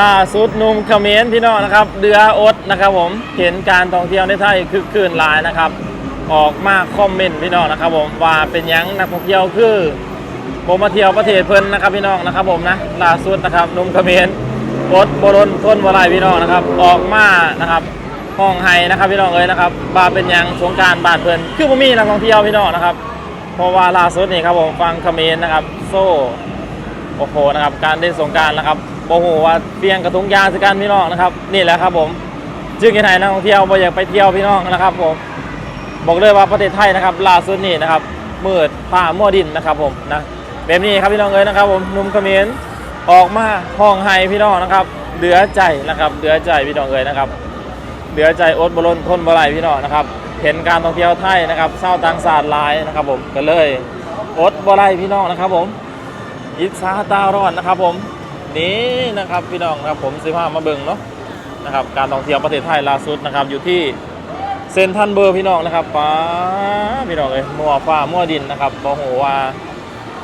ล่าสุดนุ่มเขมรพี่น้องนะครับ เดืออดนะครับผมเห็นการท่องเที่ยวในไทยคือคืนหลายนะครับ ออกมาคอมเมนต์พี่น้องนะครับ ผมว่าเป็นยังนักท่องเที่ยวคือผมมาเที่ยวประเทศเพิ่นนะครับพี่น้องนะครับ ผมนะล่าสุดนะครับนุ่มเขมรอดบรนทนวลายพี่น้องนะครับ ออกมานะครับห้องไห้นะครับพี่น้องเอ้ยนะครับวาเป็นยังสงการบานเพิ่นคือบ่มีนักท่องเที่ยวพี่น้องนะครับ เพราะว่าล่าสุดนี่ครับผมฟังเขมรนะครับ โซ่โอ้โหนะครับการเล่นสงการนะครับ โอ้โหว่าเปียนกระทุงยางสกันพี่น้องนะครับนี่แหละครับผมจึงยังไงนักท่องเที่ยวบ่อยากไปเที่ยวพี่น้องนะครับผมบอกเลยว่าประเทศไทยนะครับล่าสุดนี่นะครับมืดผ้ามั่วดินนะครับผมนะแบบนี้ครับพี่น้องเอ้ยนะครับผมนุ่มเขมรออกมาห้องไห้พี่น้องนะครับ เหลือใจนะครับเหลือใจพี่น้องเอ้ยนะครับเหลือใจอดบรนทนบไหลพี่น้องนะครับเห็นการท่องเที่ยวไทยนะครับเศร้าต่างศาสตร์ลายนะครับผมก็เลยอดบไหลพี่น้องนะครับผมอิสาตาร้อนนะครับผม นี่นะครับพี่น้องนะครับผมสิพามาเบิงเนาะนะครับการท่องเที่ยวประเทศไทยล่าสุดนะครับอยู่ที่เซนทันเบอร์พี่น้องนะครับป้าพี่น้องเลยมัวฟ้ามัวดินนะครับบอกโหว่า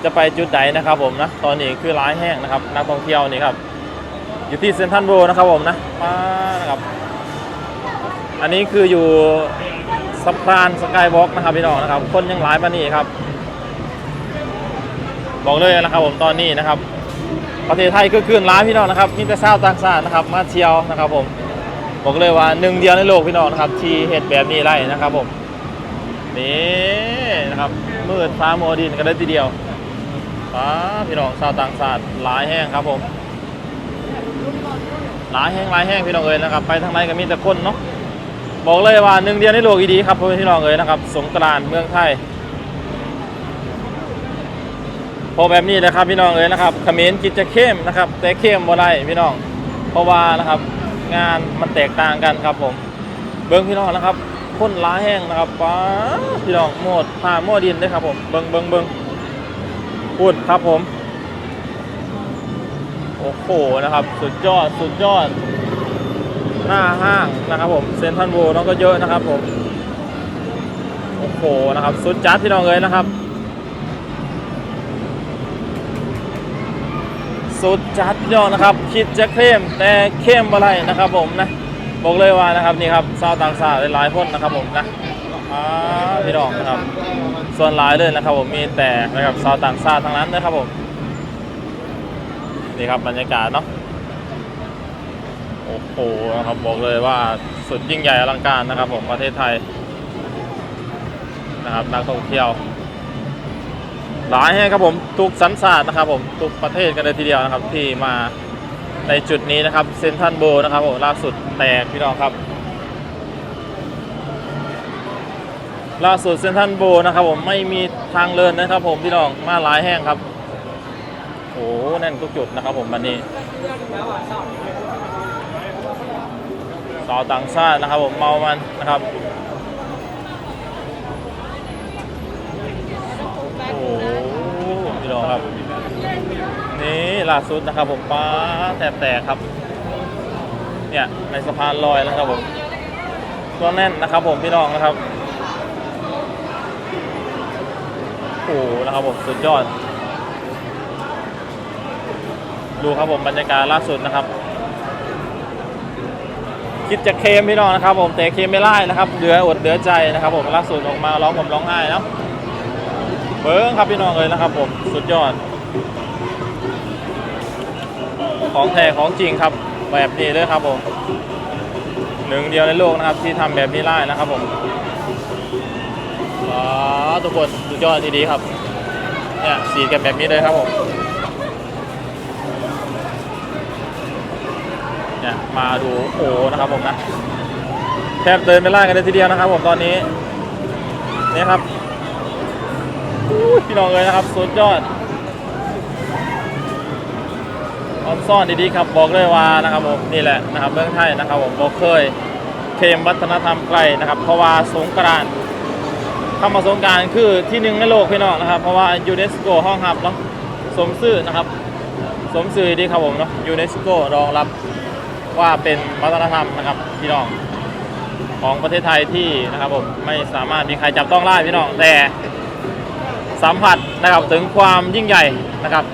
จะไปจุดไหนนะครับผมนะตอนนี้คือร้ายแห้งนะครับนักท่องเที่ยวนี่ครับอยู่ที่เซนทันเบอร์นะครับผมนะป้านะครับอันนี้คืออยู่สะพานสกายวอล์กนะครับพี่น้องนะครับ คนยังหลายปานนี้ครับ บอกเลยนะครับผมตอนนี้นะครับ ประเทศไทยคือคืนร้านพี่น้องนะครับมีแต่ชาวต่างชาตินะครับ มาเที่ยวนะครับผมบอกเลยว่าหนึ่งเดียวในโลกพี่น้องนะครับ ที่เห็ดแบบนี้ไล่นะครับผมนี่นะครับมืดฟ้ามัวดินกันเลยทีเดียวฟ้าพี่น้องชาวต่างชาติหลายแห้งครับผมหลายแห้งหลายแห้งพี่น้องเอ๋ยนะครับ ไปทางไหนก็มีแต่คนเนาะบอกเลยว่าหนึ่งเดียวในโลกอีดีครับพี่น้องเอ๋ยนะครับ สงกรานต์เมืองไทย พอแบบนี้เลยครับพี่น้องเอ๋ยนะครับเขมรกินจะเข้มนะครับ แต่เข้มบ่ได้พี่น้อง เพราะว่านะครับงานมันแตกต่างกันครับผมเบิ้งพี่น้องนะครับคนล้าแห้งนะครับป้าพี่น้องหมดผ่าหม้อดินเลยครับผมเบิ้งเบิ้งเบิ้งพูดครับผม โอ้โหนะครับ สุดยอดสุดยอด หน้าห้างนะครับผมเซนทรัลโวน้องก็เยอะนะครับผมโอ้โหนะครับ สุดจัดพี่น้องเอ๋ยนะครับ สุดจัดยอดนะครับ คิดจะเข้มแต่เข้มอะไรนะครับ ผมนะบอกเลยว่านะครับนี่ครับชาวต่างชาติหลายๆคนนะครับผมนะอ่าพี่น้องนะครับ ส่วนหลายเลยนะครับ ผมมีแต่นะครับชาวต่างชาติทั้งนั้นนะครับผมนี่ครับบรรยากาศเนาะโอ้โหนะครับบอกเลยว่าสุดยิ่งใหญ่อลังการนะครับ ผมประเทศไทยนะครับนักท่องเที่ยว หลายแห่งครับผมทุกสัญชาตนะครับผมทุกประเทศกันเลยทีเดียวนะครับ ที่มาในจุดนี้นะครับเซนทันโบนะครับผมล่าสุดแตกพี่น้องครับ ล่าสุดเซนทันโบนะครับผมไม่มีทางเดินนะครับ ผมพี่น้องมาหลายแห่งครับโอ้แน่นทุกจุดนะครับผมวันนี้สาวต่างชาตินะครับผมเมามันนะครับ โอ้โหพี่น้องครับ นี่ ล่าสุดนะครับผมป้าแตกแตกครับ เนี่ยในสะพานลอยนะครับผมตัวแน่นนะครับผมพี่น้องนะครับโอ้โหนะครับผมสุดยอด ดูครับผมบรรยากาศล่าสุดนะครับ คิดจะเคมพี่น้องนะครับ ผมแต่เคมไม่ไล่นะครับเหลืออดเหลือใจนะครับ ผมล่าสุดออกมาร้องผมร้องไห้เนาะเบิ้งครับพี่น้องเลยนะครับ ผมสุดยอด ของแท้ของจริงครับ แบบนี้เลยครับผมหนึ่งเดียวในโลกนะครับที่ทำแบบนี้ได้นะครับผมอ๋อทุกคนสุดยอดดีๆครับเนี่ยสีกันแบบนี้เลยครับผมเนี่ยมาดูโอ้นะครับผมนะแทบเดินไม่ไล่กันเลยทีเดียวนะครับผมตอนนี้นี่ครับพี่น้องเลยนะครับสุดยอด ออนซ่อนดีๆครับบอกเลยว่านะครับผมนี่แหละนะครับเมืองไทยนะครับผมบอกเคยเคมวัฒนธรรมไกลนะครับ เพราะว่าสงกรานต์คำว่าสงกรารคือที่หนึ่งในโลกพี่น้องนะครับ เพราะว่ายูเนสโกห้องรับเนาะสมซื่อนะครับสมซื่อดีครับผมเนาะยูเนสโกรองรับว่าเป็นวัฒนธรรมนะครับพี่น้องของประเทศไทยที่นะครับผมไม่สามารถมีใครจับต้องได้พี่น้องแต่สัมผัสนะครับถึงความยิ่งใหญ่นะครับ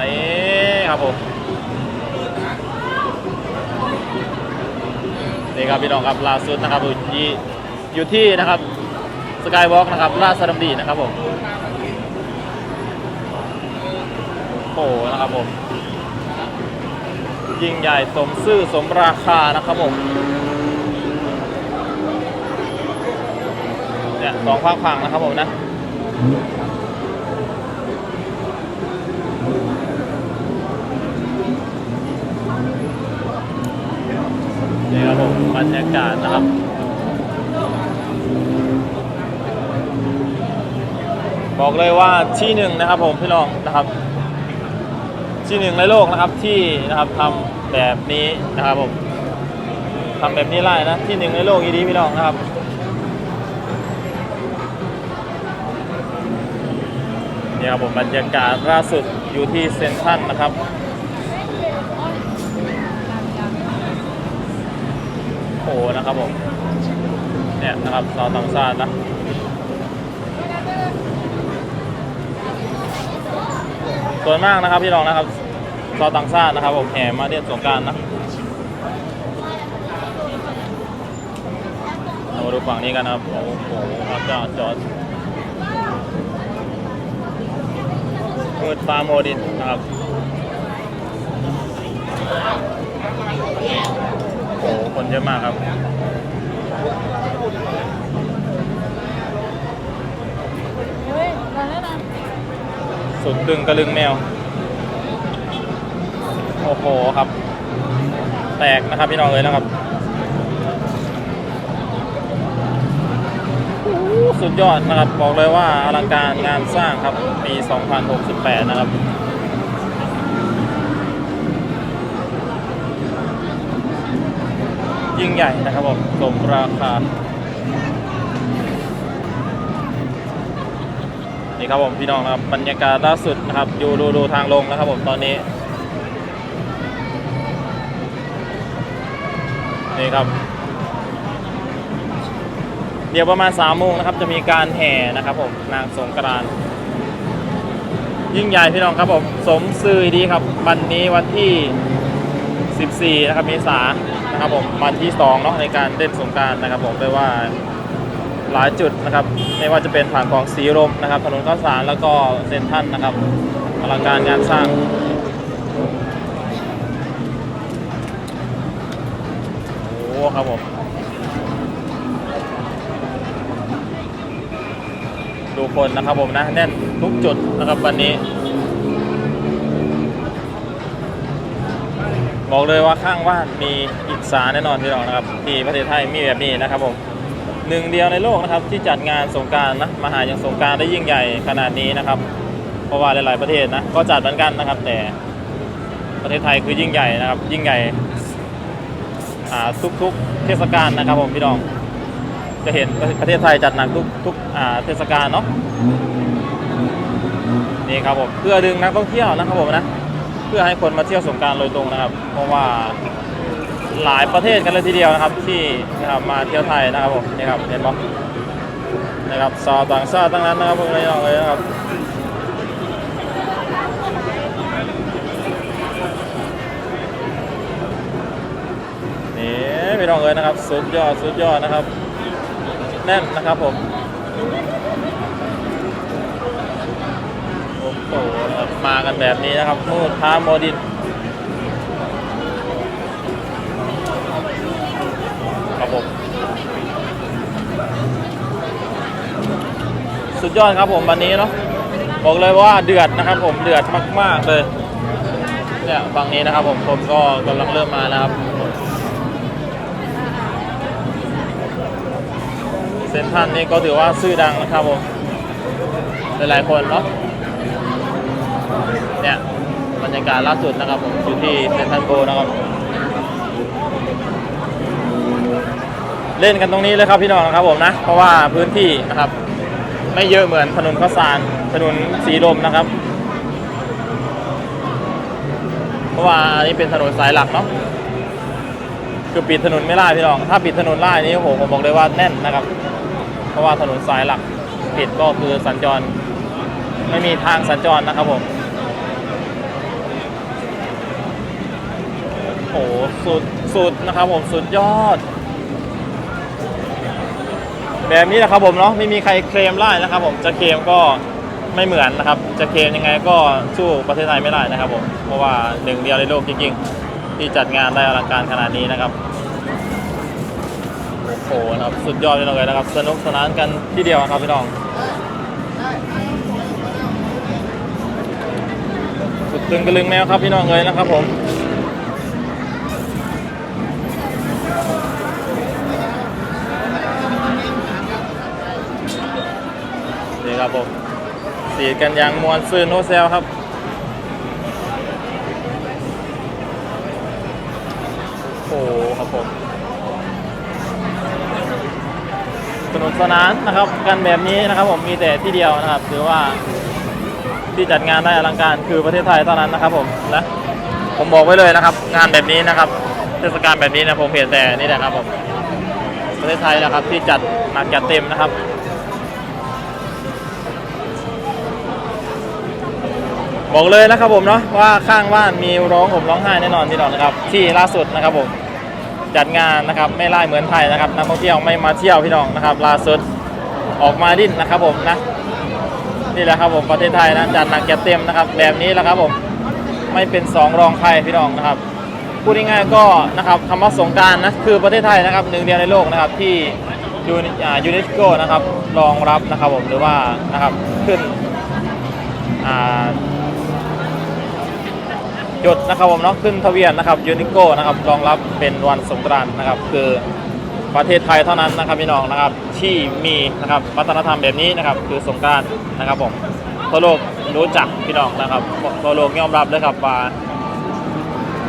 นี่ ครับผมนี่ครับพี่น้องครับล่าสุดนะครับอยู่อยู่ที่นะครับสกายวอล์กนะครับราชดำดีนะครับผมโอ้นะครับผมยิ่งใหญ่สมซื่อสมราคานะครับผมเนี่ยสองข้างๆนะครับผมนะ บรรยากาศนะครับบอกเลยว่าที่หนึ่งนะครับผมพี่น้องนะครับ ที่หนึ่งในโลกนะครับที่นะครับทำแบบนี้นะครับผมทำแบบนี้ไล่นะที่หนึ่งในโลกอีดีพี่น้องนะครับนี่ครับผมบรรยากาศล่าสุดอยู่ที่เซนทรัลนะครับ โอ้โหนะครับผม เนี่ยนะครับซาวต่างชาตินะส่วนมากนะครับพี่น้องนะครับซาวต่างชาตินะครับผมแห่มาเรียนสงการนะเรามาดูฝั่งนี้กันนะครับโอ้โหพระเจ้าจอร์จมืดฟ้าโมดินนะครับ โอ้โหคนเยอะมากครับ เฮ้ยมาแล้วนะสุดตึงกระลึงแมว โอ้โหครับ แตกนะครับพี่น้องเลยนะครับโอ้โหสุดยอดนะครับ บอกเลยว่าอลังการงานสร้างครับ ปี 2068 นะครับ ยิ่งใหญ่นะครับผมสมราคา นี่ครับผมพี่น้องนะครับบรรยากาศล่าสุดนะครับอยู่ดูดูทางลงนะครับผมตอนนี้ นี่ครับ เดี๋ยวประมาณ3ามโมงนะครับจะมีการแห่นะครับผมนางสงกรานต์ยิ่งใหญ่พี่น้องครับผมสมซื่อดีครับ วันนี้วันที่ 14 นะครับเมษายน ครับผมวันที่2เนาะในการเล่นสงการนะครับผมได้ว่าหลายจุดนะครับ ไม่ว่าจะเป็นผ่านของสีลมนะครับ ถนนข้าวสารแล้วก็เซนทันนะครับอลังการงานสร้างโอ้ครับผมดูคนนะครับผมนะแน่นทุกจุดนะครับวันนี้ บอกเลยว่าข้างว่านมีอิสาแน่นอนพี่น้องนะครับที่ประเทศไทยมีแบบนี้นะครับผมหนึ่งเดียวในโลกนะครับที่จัดงานสงการนะมหาอย่างสงการได้ยิ่งใหญ่ขนาดนี้นะครับเพราะว่าหลาย ๆประเทศนะก็จัดเหมือนกันนะครับ แต่ประเทศไทยคือยิ่งใหญ่นะครับ ยิ่งใหญ่อ่าทุกๆเทศกาลนะครับผมพี่น้อง จะเห็นประเทศไทยจัดหนักทุกทุกเทศกาลเนาะนี่ครับผมเพื่อดึงนักท่องเที่ยวนะครับผมนะ เพื่อให้คนมาเที่ยวสงการโดยตรงนะครับ เพราะว่าหลายประเทศกันเลยทีเดียวนะครับ ที่นะครับมาเที่ยวไทยนะครับผมนี่ครับเห็นปะนะครับซาต่างชาติตั้งนั้นนะครับพวกนี้เลยนะครับนี่พี่น้องเลยนะครับ สุดยอดสุดยอดนะครับ แน่นนะครับผมโอ้โห มากันแบบนี้นะครับมูดท้าโมดินครับผมสุดยอดครับผมวันนี้เนาะบอกเลยว่าเดือดนะครับ ผมเดือดมาก ๆ เลยเนี่ยฝั่งนี้นะครับ ผมผมก็กำลังเริ่มมานะครับ เซนทันนี่ก็ถือว่าชื่อดังนะครับผมหลายๆคนเนาะ รรยากาศล่าสุดนะครับผมอยู่ที่เซนทรันโกนะครับ เล่นกันตรงนี้เลยครับพี่น้องนะครับผมนะ เพราะว่าพื้นที่นะครับ ไม่เยอะเหมือนถนนข้าวสารถนนสีลมนะครับ เพราะว่าอันนี้เป็นถนนสายหลักเนาะคือปิดถนนไม่ได้พี่น้อง ถ้าปิดถนนได้นี่โอ้โหผมบอกเลยว่าแน่นนะครับ เพราะว่าถนนสายหลักปิดก็คือสัญจร ไม่มีทางสัญจรนะครับผม โอ้โหสุดสุดนะครับผมสุดยอด แบบนี้นะครับผมเนาะไม่มีใครเคลมได้นะครับ ผมจะเคลมก็ไม่เหมือนนะครับ จะเคลมยังไงก็สู้ประเทศไทยไม่ได้นะครับผมเพราะว่าหนึ่งเดียวในโลกจริงๆ ที่จัดงานได้อลังการขนาดนี้นะครับโอ้โหนะครับสุดยอดเลยนะครับ สนุกสนานกันที่เดียวครับพี่น้องสุดตึงกระลึงแมวครับพี่น้องเลยนะครับผม ครับผมสีกันยางมวนซื่นโฮเซลครับโอ้โหครับผมสนุกสนานนะครับกันแบบนี้นะครับผมมีแต่ที่เดียวนะครับถือว่าที่จัดงานได้อลังการคือประเทศไทยเท่านั้นนะครับผมนะผมบอกไว้เลยนะครับ งานแบบนี้นะครับเทศกาลแบบนี้นะผมเห็นแต่นี่แหละครับผมประเทศไทยนะครับที่จัดหนักจัดเต็มนะครับ บอกเลยนะครับผมเนาะว่าข้างบ้านมีร้องผมร้องไห้แน่นอนพี่น้องนะครับ ที่ล่าสุดนะครับผมจัดงานนะครับไม่ไล่เหมือนไทยนะครับนักท่องเที่ยวไม่มาเที่ยวพี่น้องนะครับล่าสุดออกมาดิ้นนะครับผมนะนี่แหละครับผมประเทศไทยนะจัดหนักจัดเต็มนะครับ แบบนี้แหละครับผมไม่เป็นสองรองใครพี่น้องนะครับพูดง่ายๆก็นะครับคำว่าสงการนะคือประเทศไทยนะครับหนึ่งเดียวในโลกนะครับที่ยูนิยูเนสโกนะครับรองรับนะครับผมหรือว่านะครับขึ้นอ่า หยดนะครับผมเนาะขึ้นทะเบียนนะครับยูนิโก้นะครับรองรับเป็นวันสงกรานต์นะครับ คือประเทศไทยเท่านั้นนะครับพี่น้องนะครับที่มีนะครับวัฒนธรรมแบบนี้นะครับ คือสงกรานต์นะครับผมทั่วโลกรู้จักพี่น้องนะครับทั่วโลกยอมรับเลยครับว่า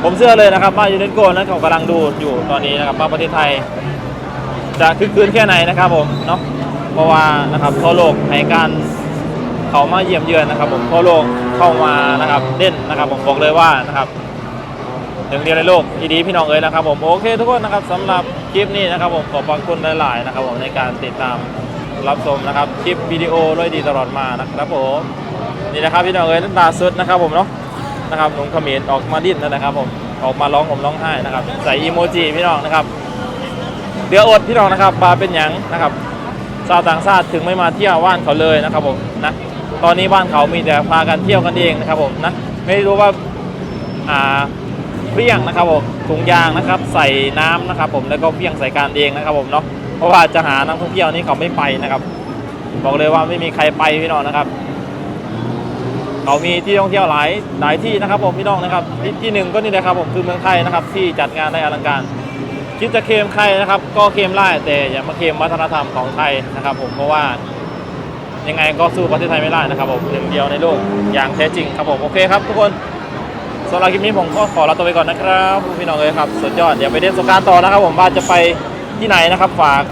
ผมเชื่อเลยนะครับว่ายูนิโก้นั้นเขากำลังดูอยู่ตอนนี้นะครับว่าประเทศไทย จะคึกคืนแค่ไหนนะครับผมเนาะเพราะว่านะครับทั่วโลกให้การ เขามาเยี่ยมเยือนนะครับ ผมทั่วโลกเข้ามานะครับเล่นนะครับ ผมบอกเลยว่านะครับหนึ่งเดียวในโลกดีพี่น้องเอ๋ยนะครับ ผมโอเค ทุกคนนะครับสำหรับคลิปนี้นะครับ ผมขอบคุณหลาย ๆ นะครับ ผมในการติดตามรับชมนะครับคลิปวิดีโอร้อยดีตลอดมานะครับผมนี่นะครับพี่น้องเอ๋ยน้ำตาสุดนะครับ ผมเนาะนะครับหนุ่มเขมรออกมาดิ้นนะครับ ผมออกมาร้องผมร้องไห้นะครับใส่อีโมจิพี่น้องนะครับเดืออดพี่น้องนะครับมาเป็นหยังนะครับชาวต่างชาติถึงไม่มาเที่ยวบ้านเขาเลยนะครับผมนะ ตอนนี้บ้านเขามีแต่พากันเที่ยวกันเองนะครับผมนะไม่รู้ว่าอ่าเพี้ยงนะครับผมถุงยางนะครับใส่น้ำนะครับผมแล้วก็เพี้ยงใส่การเองนะครับผมเนาะเพราะว่าจะหานักท่องเที่ยวนี่เขาไม่ไปนะครับ บอกเลยว่าไม่มีใครไปพี่น้องนะครับเขามีที่ท่องเที่ยวหลายหลายที่นะครับผมพี่น้องนะครับที่ที่หนึ่งก็นี่แหละครับผมคือเมืองไทยนะครับ ที่จัดงานได้อลังการคิดจะเคลมใครนะครับ ก็เคลมได้แต่อย่ามาเคลมวัฒนธรรมของไทยนะครับ ผมเพราะว่า ยังไงก็สู้ประเทศไทยไม่ได้นะครับผมหนึ่งเดียวในโลกอย่างแท้จริงครับผมโอเคครับทุกคนสำหรับคลิปนี้ผมก็ขอลาตัวไปก่อนนะครับพี่น้องเลยครับสุดยอดเดี๋ยวไปเล่นสงการต่อนะครับ ผมว่าจะไปที่ไหนนะครับฝาก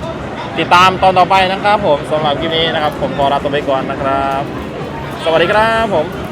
ติดตามตอนต่อไปนะครับ ผมสำหรับคลิปนี้นะครับ ผมขอลาตัวไปก่อนนะครับ สวัสดีครับผม